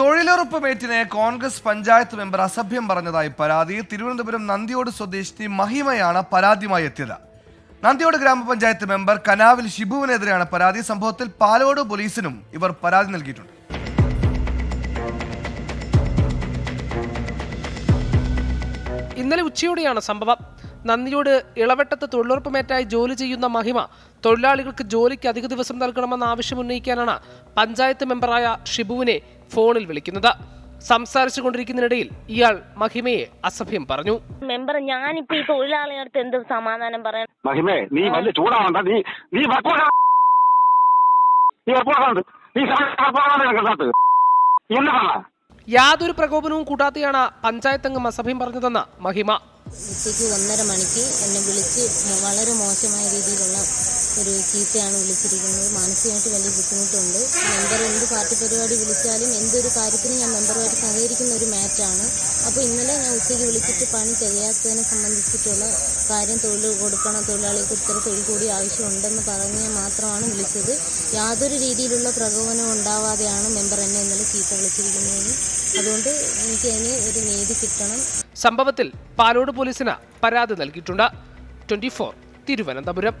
തൊഴിലുറപ്പ് മേറ്റിനെ കോൺഗ്രസ് പഞ്ചായത്ത് മെമ്പർ അസഭ്യം പറഞ്ഞതായി പരാതി. തിരുവനന്തപുരം നന്ദിയോട് സ്വദേശിനി മഹിമയാണ് പരാതിയുമായി എത്തിയത്. നന്ദിയോട് ഗ്രാമപഞ്ചായത്ത് മെമ്പർ കനാവിൽ ഷിബുവിനെതിരെയാണ് പരാതി. സംഭവത്തിൽ പാലോട് പോലീസിനും ഇവർ പരാതി നൽകിയിട്ടുണ്ട്. ഇന്നലെ ഉച്ചയോടെയാണ് സംഭവം. നന്ദിയോട് ഇളവട്ടത്ത് തൊഴിലുറപ്പ് മേറ്റായി ജോലി ചെയ്യുന്ന മഹിമ തൊഴിലാളികൾക്ക് ജോലിക്ക് അധിക ദിവസം നൽകണമെന്ന ആവശ്യം ഉന്നയിക്കാനാണ് പഞ്ചായത്ത് മെമ്പറായ ഷിബുവിനെ ഫോണിൽ വിളിക്കുന്നത്. സംസാരിച്ചു കൊണ്ടിരിക്കുന്നതിനിടയിൽ ഇയാൾ മഹിമയെ അസഭ്യം പറഞ്ഞു. മെമ്പർ ഞാനിപ്പോ ഈ തൊഴിലാളിയോട് അടുത്ത് എന്ത് സമാധാനം പറയാൻ മഹിമേ നീ വലിയ ചൂടാവണ്ട. നീ നീ നീ നീ യാതൊരു പ്രകോപനവും കൂടാതെയാണ് പഞ്ചായത്ത് അംഗം അസഭ്യം പറഞ്ഞതെന്ന് മഹിമ. ഉച്ചയ്ക്ക് ഒന്നര മണിക്ക് എന്നെ വിളിച്ച് വളരെ മോശമായ രീതിയിലുള്ള ഒരു ചീത്തയാണ് വിളിച്ചിരിക്കുന്നത്. മാനസികമായിട്ട് വലിയ ബുദ്ധിമുട്ടുണ്ട്. മെമ്പർ എന്ത് പാർട്ടി പരിപാടി വിളിച്ചാലും എന്തൊരു കാര്യത്തിനും ഞാൻ മെമ്പറുമായിട്ട് സഹകരിക്കുന്ന ഒരു മാറ്റാണ്. അപ്പോൾ ഇന്നലെ ഞാൻ ഉച്ചയ്ക്ക് വിളിച്ചിട്ട് പണി തികയാത്തതിനെ സംബന്ധിച്ചിട്ടുള്ള കാര്യം തൊഴിൽ കൊടുക്കണം തൊഴിലാളികൾക്ക് ഇത്ര തൊഴിൽ കൂടി ആവശ്യമുണ്ടെന്ന് പറഞ്ഞ് മാത്രമാണ് വിളിച്ചത്. യാതൊരു രീതിയിലുള്ള പ്രകോപനവും ഉണ്ടാവാതെയാണ് മെമ്പർ എന്നെ ഇന്നലെ ചീത്ത വിളിച്ചിരിക്കുന്നത് അതുകൊണ്ട് എനിക്ക് അതിന് ഒരു നീതി കിട്ടണം. സംഭവത്തിൽ പാലോട് പോലീസിന് പരാതി നൽകിയിട്ടുണ്ട്. Twenty four Thiruvananthapuram.